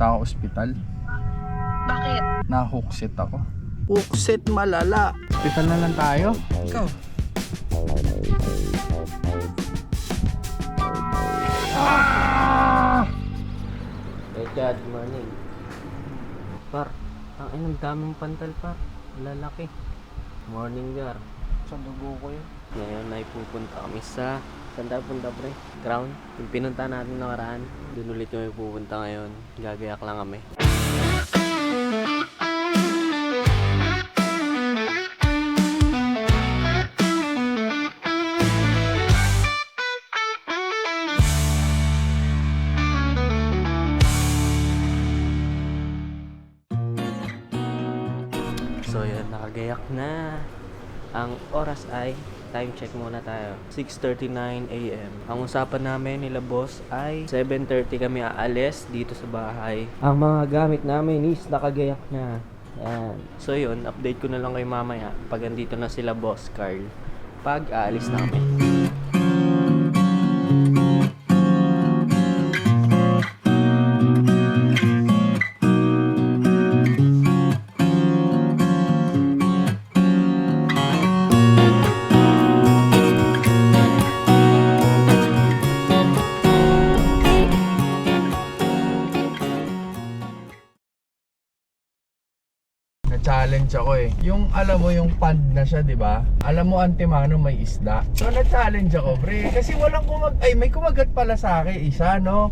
pumunta ako ospital. Bakit? Na-hookset ako. Hookset malala. Hospital na lang tayo. Ikaw. Hey Chad, morning. Par, ang inang daming pantal par. Lalaki. Morning Gar. Sa dugo ko yun. Ngayon ay pupunta kami sa Saan punta pre? Ground. Yung pinunta natin nakaraan. Doon ulit kami pupunta ngayon. Gagayak lang kami. So yun, nakagayak na. Ang oras ay, time check muna tayo, 6.39 a.m. Ang usapan namin nila boss ay 7.30 kami aalis dito sa bahay. Ang mga gamit namin is nakagayak na. Yan. So yun, update ko na lang kay mamaya pag andito na sila boss Carl. Pag aalis namin. Na-challenge ako eh. Yung alam mo yung pond na siya, 'di ba? Alam mo antemano may isda. So na-challenge ako, pre. Kasi walang kumag ay may kumagat pala sa akin isa, no?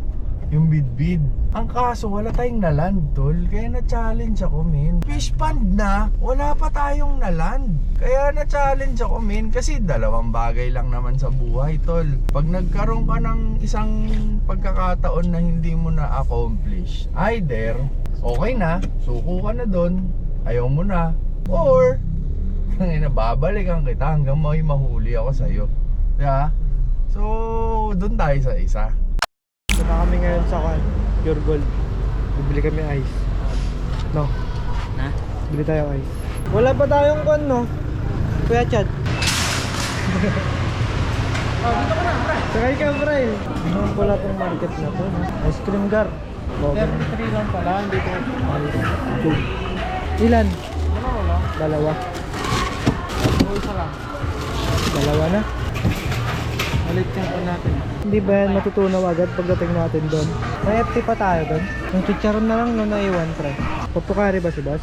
Yung bidbid. Ang kaso wala tayong naland, tol. Kaya na-challenge ako, men. Fish pond na, wala pa tayong naland. Kaya na-challenge ako, men. Kasi dalawang bagay lang naman sa buhay, tol. Pag nagkaroon ka ng isang pagkakataon na hindi mo na-accomplish, either okay na, suko ka na doon, ayaw mo na, or tangina babalikan kita hanggang may mahuli ako sa iyo. Yeah? So, doon tayo sa isa. Punta kami ngayon sa kan, Pure Gold. Bibili kami ice. No, Na? bili tayo ice. Wala pa tayong kan, no? Kuya Chad. oh, dito ka na, pre. Sakay ka, pre. Ano pala tong market na to? Ice cream gar. Bogan. 33 lang pala, hindi ko Ilan? Ano lang? Dalawa. isa lang. Dalawa na. Ulit yung pa natin. Hindi ba yan matutunaw agad pagdating natin doon? May FT pa tayo doon. Yung chicharon na lang no naiwan, pre. Papukari ba si boss?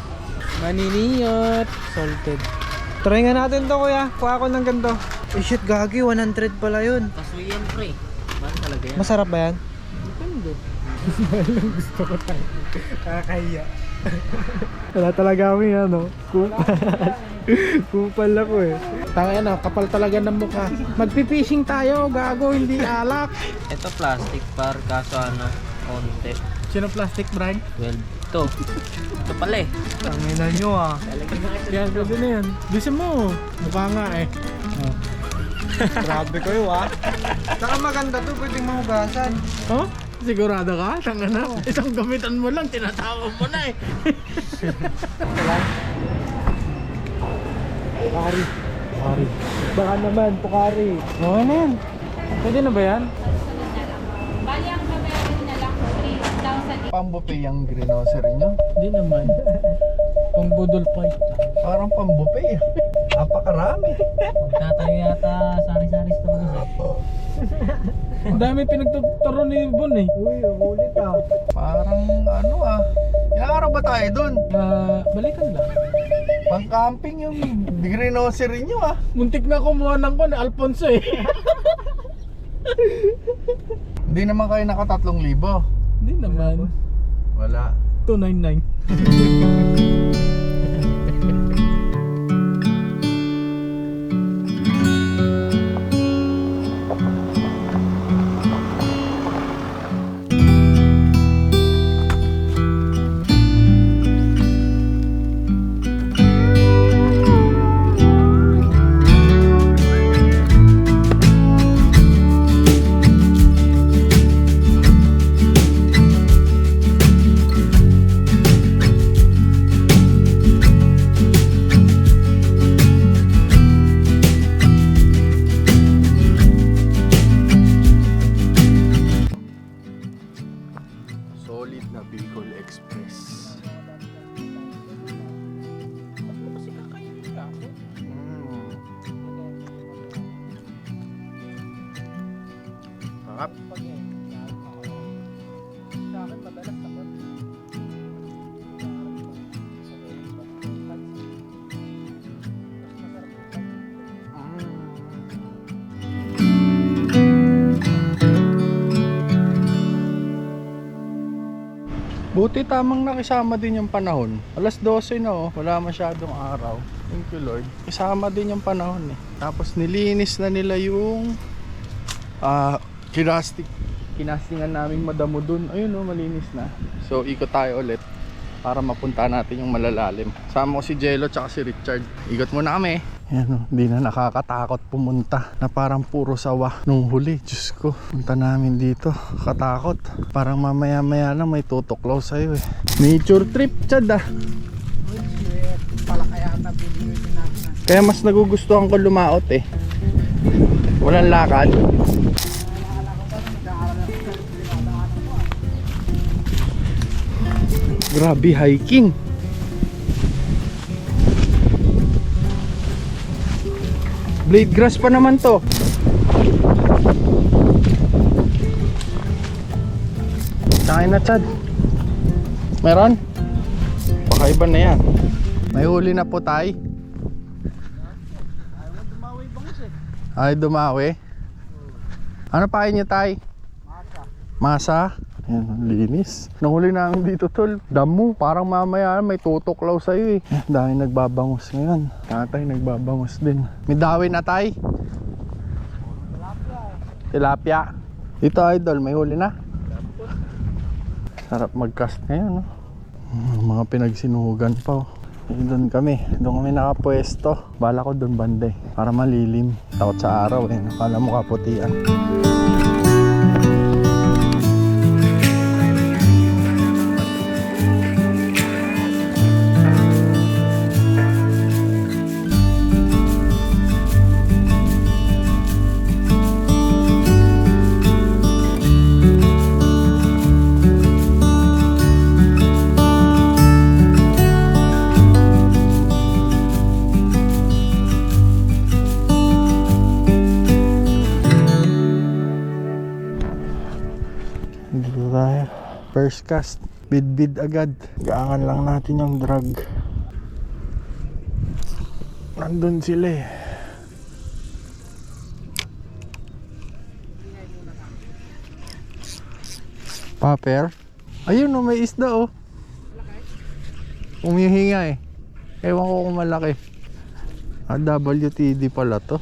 Maniniyot. Salted. Try nga natin to kuya. Kuha ako ng ganito. Eh shit, gagi. 100 pala yun. Kaso yan pre. Mahal talaga yan. Masarap ba yan? Depende. Gusto ko tayo. Kakahiya. Wala talaga kami ano. Kupal. Kupal ako eh. Tangina na, kapal talaga ng mukha. Magpipishing tayo, gago, hindi alak. Ito plastic par, kaso ano, konti. Sino plastic, Brian? Well, ito. Ito pala eh. Tangina nyo ah. Yan, pwede na yan. Bisa mo. Mukha nga eh. Grabe kayo ah. Saka maganda to. Pwedeng mahugasan. Oh? Sigurado ka? Tanga na. Isang gamitan mo lang, tinatawag mo na eh. Pukari. Pukari. Baka naman, pukari. Oo na yan. Pwede na ba yan? Bali ang babayaran na lang 3,000 Pambupe yung greenhocery nyo? Hindi naman. Pambudol fight. Parang pambupe. Napakarami. Tatayo yata sari-sari sa. Ang dami pinagtuturo ni Bon eh. Uy, ulit ah. Parang ano ah. Ilang araw ba tayo dun? Ah, balikan lang. Pang camping yung greenhocery nyo ah. Muntik na kumuha ng kon, Alfonso eh. Hindi naman kayo nakatatlong libo. Hindi naman. Wala. 299. Sarap. Buti tamang nakisama din yung panahon. Alas 12 na oh, wala masyadong araw. Thank you Lord. Isama din yung panahon eh. Tapos nilinis na nila yung ah kinastik kinastingan naming madamo dun. Ayun oh, malinis na. So ikot tayo ulit para mapunta natin yung malalalim. Sama ko si Jello tsaka si Richard. Ikot muna kami. Yan oh, hindi na nakakatakot pumunta na parang puro sawa nung huli. Diyos ko, punta namin dito. Katakot. Parang mamaya maya lang may tutuklaw sa'yo eh. Nature trip, Chad ah. Kaya mas nagugustuhan ko lumaot eh. Walang lakad. Grabe hiking. Blade grass pa naman to. Kain na Chad. Meron? Baka iba na yan. May huli na po tayo. Ay, dumawi. Ano pa niyo tay? Masa. Masa? Yan, ang linis. Nahuli namin dito tol. Damo. Parang mamaya may tutuklaw sa'yo eh. Dahil nagbabangos ngayon. Tatay nagbabangos din. May dawin na tay? Tilapia. Dito idol, may huli na. Sarap mag-cast ngayon, no? Hmm, Mga pinagsinuhugan pa, oh. Eh, doon kami, doon kami nakapwesto. Bala ko doon bande, para malilim. Takot sa araw eh, nakala mo kaputian. Cast. Bid-bid agad. Gaangan lang natin yung drag. Nandun sila eh. Paper? Ayun oh, may isda oh. Umihinga eh. Ewan ko kung malaki. Ah, WTD pala to.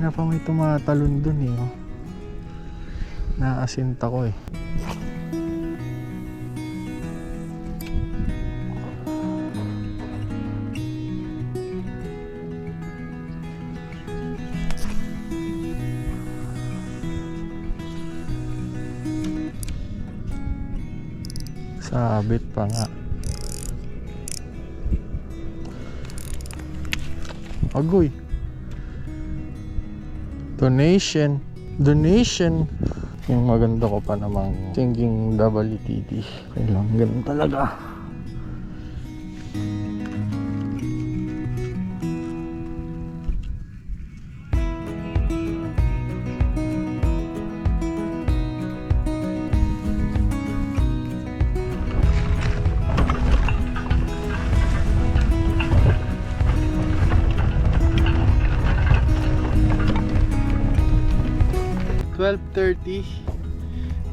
Kanina pa may tumatalon dun eh. Oh. Naasinta ko eh. Sabit pa nga. Agoy. Donation. Donation. Yung maganda ko pa namang thinking WTD. Kailang ganun talaga.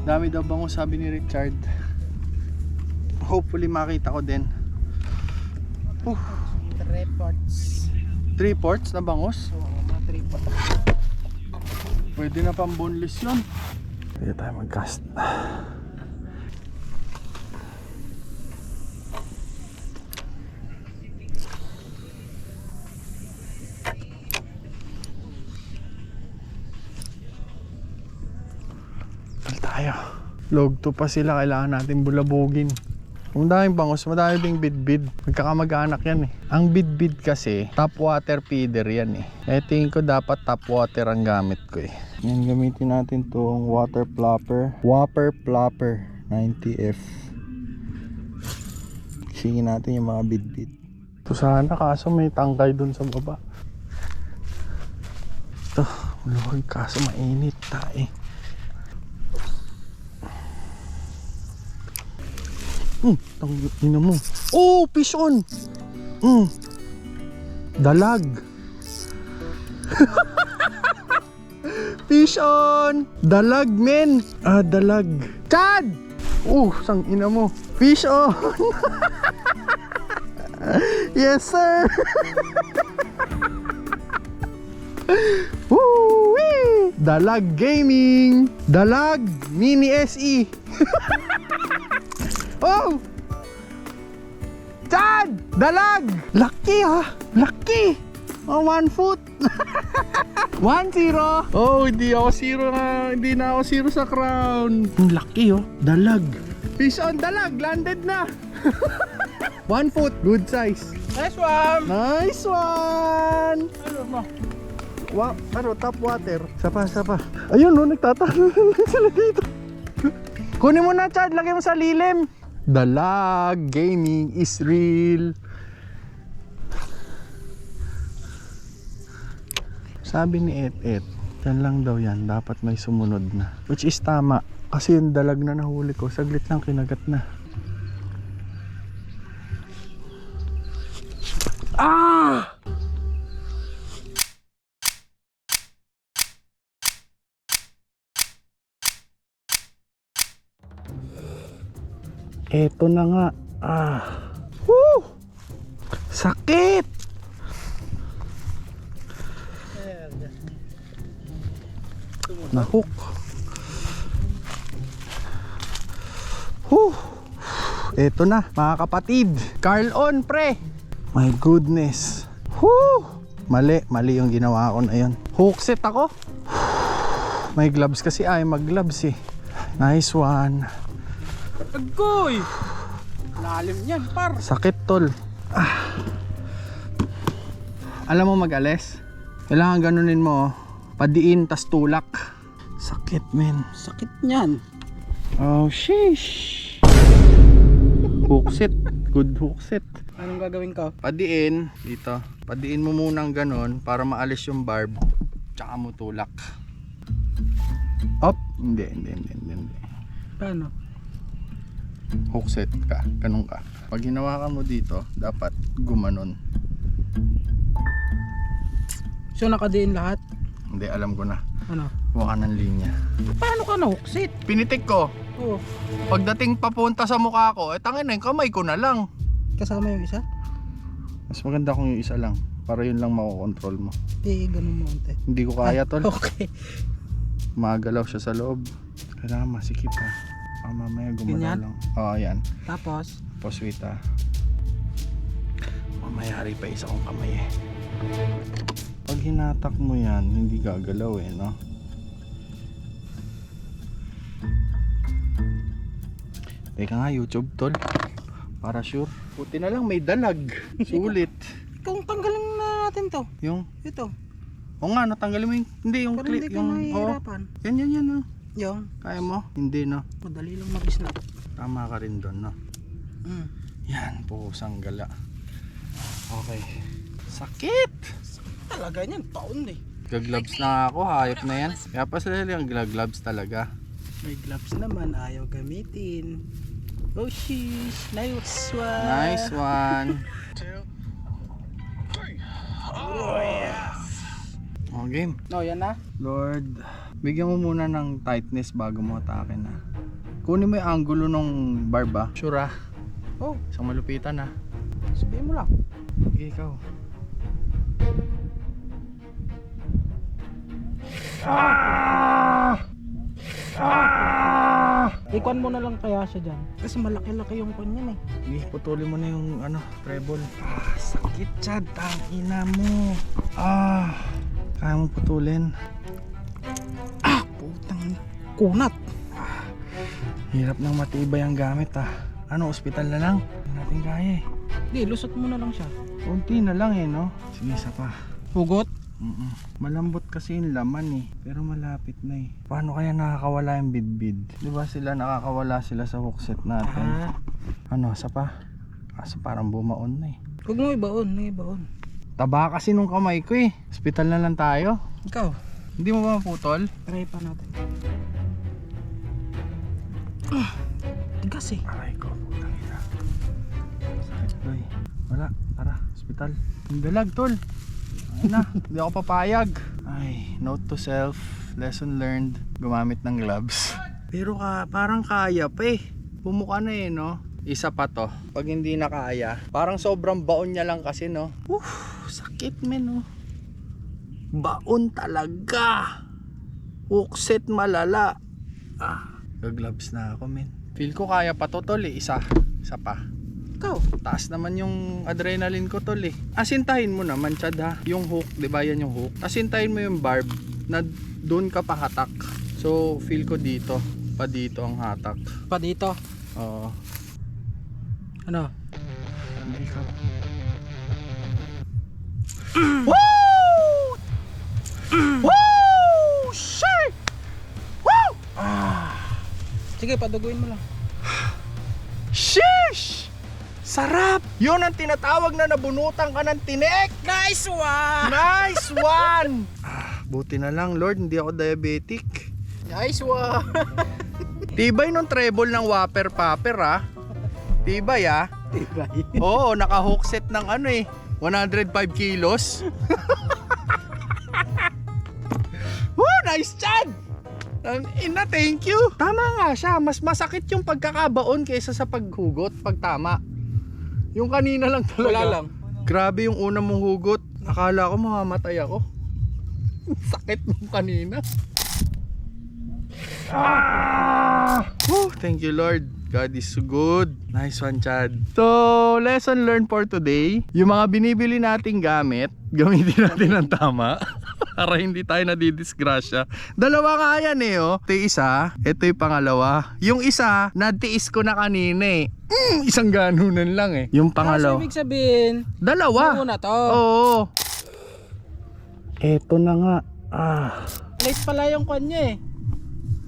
Dami daw bango sabi ni Richard. Hopefully makita ko din. Uh, Reports. three ports na bangos. Oo, mga reports. Pwede na pang boneless yun. Pwede tayo mag-cast. Tal tayo. Log 2 pa sila, kailangan natin bulabugin. Kung daming bangus, madami ding bidbid. Magkakamag-anak yan eh. Ang bidbid kasi, top water feeder yan eh. Eh tingin ko dapat top water ang gamit ko eh. Yan, gamitin natin tong water plopper. Whopper plopper 90F. Singin natin yung mga bidbid. Ito sana kaso may tangkay dun sa baba. Ito, maluwag kaso mainit tayo. Hmm, tangin mo. Oh, fish on! Hmm. Dalag. fish on! Dalag, men! Ah, dalag. Chad! Oh, sang ina mo. Fish on! yes, sir! Dalag Gaming! Dalag Mini SE! oh! Chad! Dalag! Lucky ah! Lucky! Oh, one foot! one zero! Oh, hindi ako zero na, hindi na ako zero sa crown. Ang laki oh, dalag. Fish on dalag, landed na! one foot, good size. Nice one! Nice one! Ano mo? Wa ano, tap water. Sapa, sapa. Ayun, no, nagtatanong sila dito. Kunin mo na, Chad. Lagay mo sa lilim. Dalag gaming is real. Sabi ni Et, yan lang daw yan. Dapat may sumunod na. Which is tama. Kasi yung dalag na nahuli ko, saglit lang kinagat na. Eto na nga. Ah. Woo! Sakit! Nahook. Whew. Eto na, mga kapatid. Carl on, pre. My goodness. Whew. Mali, mali yung ginawa ko na yun. Hook set ako. May gloves kasi ay mag-gloves eh. Nice one. Agoy! Lalim yan, par. Sakit tol. Ah. Alam mo mag-alis? Kailangan ganunin mo. oh. Padiin tas tulak. Sakit men. Sakit niyan. Oh sheesh. Hook set. Good hook set. Anong gagawin ko? Padiin dito. Padiin mo munang ganon para maalis yung barb. Tsaka mo tulak. Up. Hindi, hindi, hindi, hindi. hindi. Paano? Hook set ka. Ganun ka. Pag ginawa ka mo dito, dapat gumanon. So nakadiin lahat? Hindi, alam ko na. Ano? Ka ng linya. Paano ka na-hooksit? Pinitik ko. Oo. Pagdating papunta sa mukha ko, eh tangin na yung kamay ko na lang. Kasama yung isa? Mas maganda kung yung isa lang. Para yun lang makokontrol mo. Di, ganun mo ante. Hindi ko kaya tol. Okay. Magalaw siya sa loob. Kailangan masikip ha. Ah, mamaya gumalaw Ganyan? lang. Oo, ayan. Tapos? Tapos wait ha. Mamaya hari pa isa kong kamay eh. Pag hinatak mo yan, hindi gagalaw eh, no? Teka nga, YouTube tol. Para sure. Puti na lang may dalag. Sulit. Kung tanggalin na natin to. Yung, Ito. o nga, natanggalin mo yung, hindi yung Para hindi ka yung, mahihirapan. Yan, yan, yan, no? Yung, Kaya mo? Hindi, no? madali lang mag-snap. Tama ka rin doon, no? Mm. Yan, pusang gala. Okay. Sakit! Talaga niyan, taon eh. Gagloves na ako, hayop na yan. Kaya pa sila yung gloves talaga. May gloves naman, ayaw gamitin. Oh sheesh, nice one. Nice one. Oh, game. No, yan na. Lord, bigyan mo muna ng tightness bago mo atake na. Kunin mo yung angulo ng barb ah. Sure ah. Oh, Isang malupitan ah. sabihin mo lang. Sige, ikaw. Ikuan mo na lang kaya siya dyan. Kasi malaki-laki yung kwan yan eh. Sige, putulin mo na yung ano, treble. Ah, sakit Chad. Tangina mo. Ah, kaya mo putulin. Ah, kunat. Hirap nang matibay ang gamit ah. Ano, ospital na lang? Hindi natin kaya eh. Hindi, lusot mo na lang siya. Kunti na lang eh, no? Sige, isa pa. Hugot? Mm-mm. Malambot kasi yung laman eh. Pero malapit na eh. Paano kaya nakakawala yung bidbid? Di ba sila nakakawala sila sa hookset natin? Ah. Ano, isa pa? Kaso parang bumaon na eh. Huwag mo ibaon, may ibaon. Taba kasi nung kamay ko eh. Hospital na lang tayo. Ikaw, Hindi mo ba maputol? try pa natin. Ah, tigas eh. Aray ko, putang ina. Sakit ko eh. Wala, tara, hospital. Yung dalag, tol. Ayun na, hindi ako papayag. Ay, note to self, lesson learned, gumamit ng gloves. Pero ka, parang kaya pa eh. Bumuka na eh, no? Isa pa to. Pag hindi na kaya, parang sobrang baon niya lang kasi, no? Uff, sakit men, no? Baon talaga. Hookset malala. Ah, gagloves na ako, men. Feel ko kaya pa to, tol, eh. Isa. Isa pa. Ikaw, Taas naman yung adrenaline ko tol eh. Asintahin mo naman Chad ha. Yung hook, 'di ba yan yung hook? Asintahin mo yung barb na doon ka pahatak. So feel ko dito, pa dito ang hatak. pa dito. Oo. Ano? Hindi ka. Woo! Woo! Sige, paduguin mo lang. sheesh! Sarap! Yun ang tinatawag na nabunutan ka ng tinik! Nice one! Nice one! Ah, buti na lang, Lord, hindi ako diabetic. Nice one! Tibay nung treble ng Whopper Popper, ah. Tibay, ah. Tibay. Oo, naka-hook set ng ano eh. 105 kilos. Woo, nice chan! Ang ina, thank you. Tama nga siya. Mas masakit yung pagkakabaon kaysa sa paghugot, pag tama. Yung kanina lang talaga. Wala lang. Grabe yung una mong hugot. Akala ko mamamatay ako. Sakit nung kanina. Ah! Woo, thank you Lord. God is so good. Nice one, Chad. So, lesson learned for today. Yung mga binibili nating gamit, gamitin natin ng tama. Para hindi tayo nadidisgrasya. Dalawa nga yan eh, oh. Ito yung isa, ito yung pangalawa. Yung isa, natiis ko na kanina eh. Mm, isang ganunan lang eh. Yung So, pangalawa. ibig sabihin, Dalawa. muna to. Oo. Eto na nga. Ah. Late pala yung kanya eh.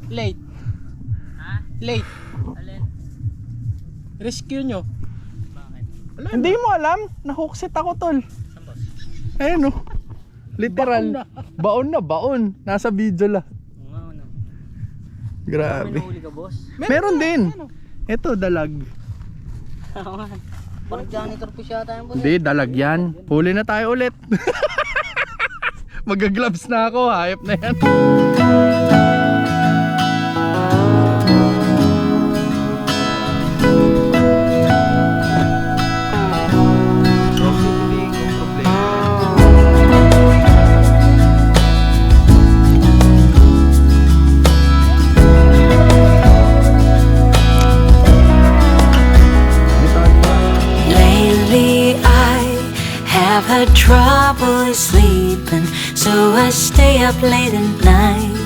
Late. Ha? Late. Rescue nyo. Hindi mo alam. Na-hookset ako, tol. Ayun, oh. Literal. Baon na, baon. Nasa video lang. Grabe. Huli ka, boss. Meron din. Ito, dalag. Parang janitor po siya tayo, boss. Hindi, dalag yan. Huli na tayo ulit. Magagloves na ako. Hayop na yan. Late at night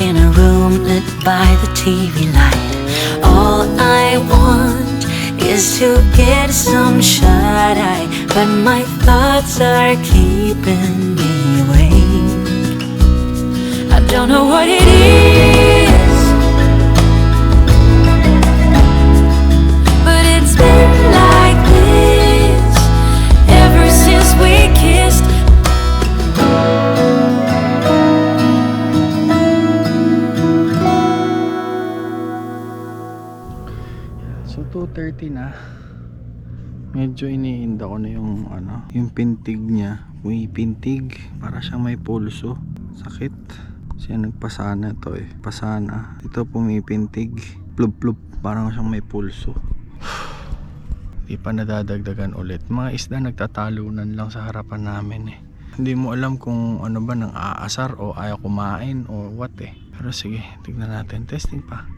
in a room lit by the TV light. All I want is to get some shut eye, but my thoughts are keeping me awake. I don't know what it 4.30 na. Medyo iniinda ko na yung ano, yung pintig niya. May pintig para siyang may pulso. Sakit. Siya nagpasana to eh. Pasana. Ito pumipintig. Plub plub parang siyang may pulso. Di pa nadadagdagan ulit. Mga isda nagtatalunan lang sa harapan namin eh. Hindi mo alam kung ano ba nang aasar o ayaw kumain o what eh. Pero sige tignan natin. Testing pa.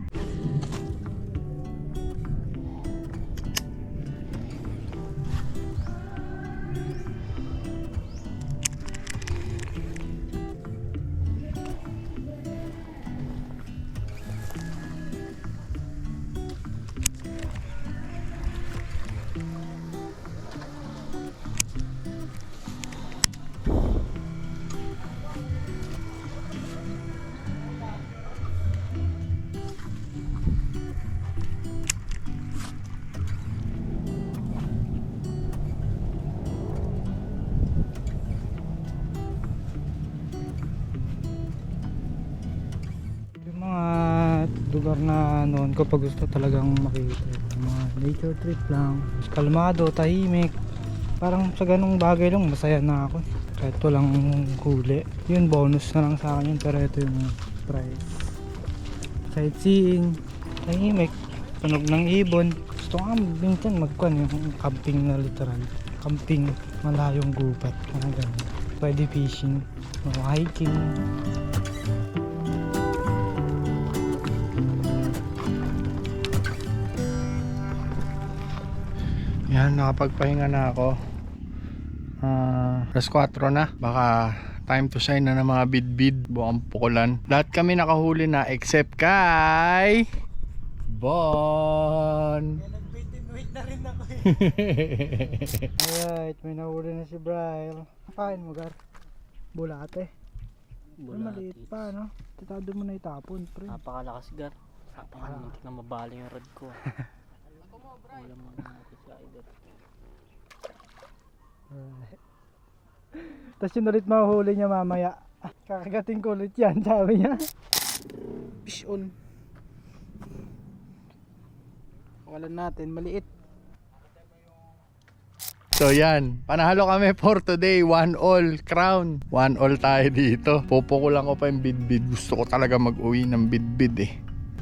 Lugar na noon ko pag gusto talagang makita. Mga nature trip lang. Kalmado, tahimik. Parang sa ganung bagay lang, masaya na ako. Kahit walang huli. Yun, bonus na lang sa akin yun. Pero ito yung price. Sightseeing. Tahimik. Tunog ng ibon. Gusto nga minsan magkwan yung camping na literal. Camping, malayong gubat. Mga ganun. Pwede fishing. Hiking. Yan, nakapagpahinga na ako. Ah, alas 4 na. Baka time to shine na ng mga bidbid, buong pukulan. Lahat kami nakahuli na except kay Bon. Alright, may nahuli na si Brian. Kain mo, Gar. Bulate. Ay, maliit pa, no? Titado mo na itapon, pre. Napakalakas gar. Napakalakas na mabaling yung rod ko. Wala mo naman sa idol. Tapos yun ulit mahuhuli niya mamaya. Kakagating ko ulit yan, sabi niya. Fish on. Kawalan natin, maliit. So yan, panahalo kami for today, one all crown. One all tayo dito. Pupukulan ko pa yung bidbid. Gusto ko talaga mag-uwi ng bidbid eh.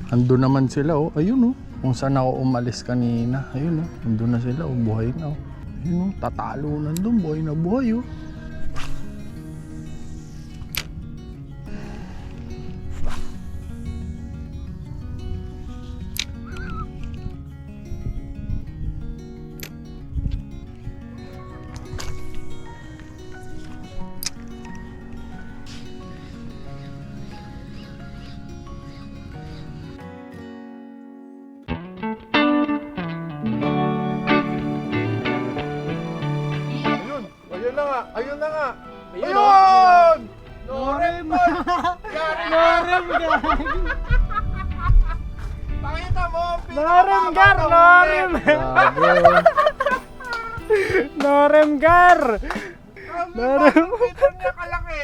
Ando naman sila oh, ayun oh. Kung saan ako umalis kanina, ayun oh. Ando na sila oh, buhay na oh. Ayun oh, tatalo nandun, buhay na buhay oh. Ayun na nga, ayun. Ayun! Norem! Norem, Gar! Pakita mo! Norem, Gar! Norem! Norem, Gar! Norem! niya kalaki.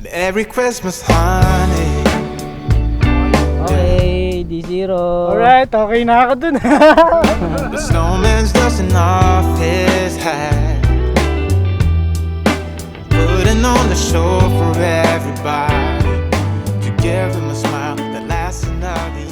Merry Christmas, honey. Okay, D0. Alright, okay na ako dun. The snowman's dusting off his hat. On the show for everybody. To give them a smile, that lasts another.